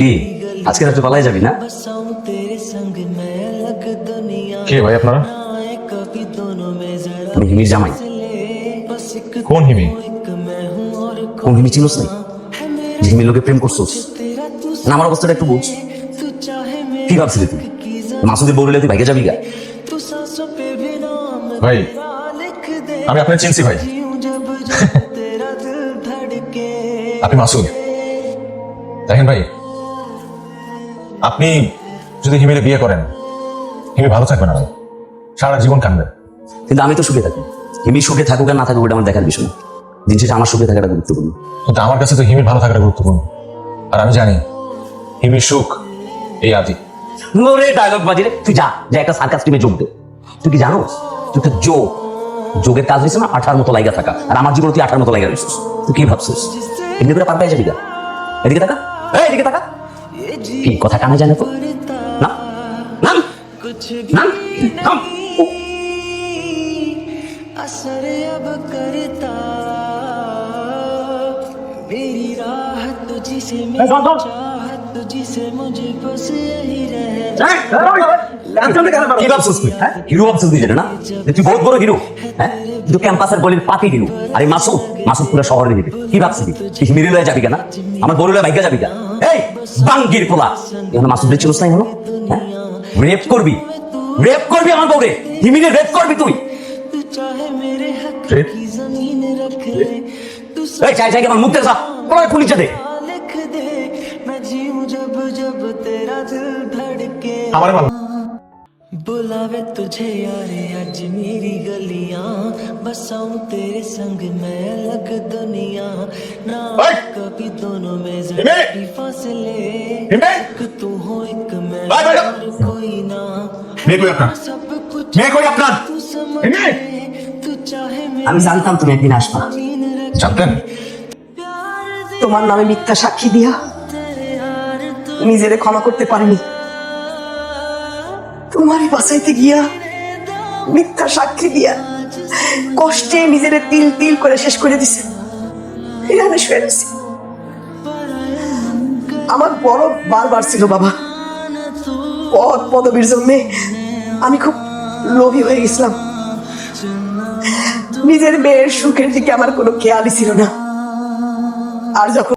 কি? আজকে রাতে পালাই যাবি না? কে ভাই আপনারা? আমি হিমির জামাই। কোন হিমি? কোন হিমি চিনোস নাই যে হিমির লোকে প্রেম করছোস। না আমার অবস্থাটা একটু বুঝ। কি ভাবছিলি তুই? মাসুদের বউরিলে তুই ভাইকে যাবি গা? ভাই আমি আপনার চিনছি ভাই। আপনি মাসুদ। দেখেন ভাই আপনি যদি হিমিরে বিয়ে করেন হিমি ভালো থাকবে না ভাই। সারা জীবন কাঁদবে। কিন্তু আমি তো সুখে থাকি। হিমি সুখে থাকুক আর না থাকুক এটা আমার দেখার বিষয় দিন শেষে আমার সুখে থাকাটা গুরুত্বপূর্ণ। কিন্তু আমার কাছে তো হিমির ভালো থাকাটা গুরুত্বপূর্ণ। আর আমি জানি হিমির সুখ এই আদি। ওরে ডায়লগ বাজি রে তুই যা যা একটা সার্কাস টিমে যোগ দে। তুই কি জানোস? তুই তো যোগ। যোগের কাজ হয়েছে না আঠার মতো লাইগা থাকা। আর আমার জীবনে তুই আঠার মতো লাইগা রয়েছিস তুই কি ভাবছিস? এমনি করে পার পেয়ে যাবি গা এদিকে টাকা এই এদিকে টাকা ये जी কি কথা কানে যায় না তো না না कुछ না থাম। ও, असर अब करता मेरी राह तुझसे এই, মাসুদ কেন? রেপ করবি। রেপ করবি আমার বউরে। হিমিনে রেপ করবি তুই। এই চাই চাই আমার মুখ দেখা পুরো খুলিছে দে। जब जब तेरा दिल धड़के আমার ভালো बुलावे तुझे यारे आज मेरी गलियां बसाऊं तेरे संग मैं अलग दुनिया ना ओए! कभी दोनों में हिमे! जरा भी फासले हिमे! एक तू हो एक मैं ओए, बैठो! और कोई ना মেয়ে কই আপনার सब कुछ মেয়ে কই আপনার तू समझ हिमे! ले तू चाहे আমি জানতাম তুমি একদিন আসবা जमीन रख জানতেন प्यार दे তোমার নামে মিথ্যা সাক্ষী দিয়া तेरे यार तू নিজেরে ক্ষমা করতে পারিনি। তোমারই বাঁচাইতে গিয়া, মিথ্যা সাক্ষী দিয়া কষ্টে নিজেরে তিল তিল করে শেষ করে দিছে। আমার বড় বারবার ছিল বাবা। পদ পদবীর জন্যে আমি খুব লোভী হয়ে গেছিলাম। নিজের মেয়ের সুখের দিকে আমার কোনো খেয়ালই ছিল না। আর যখন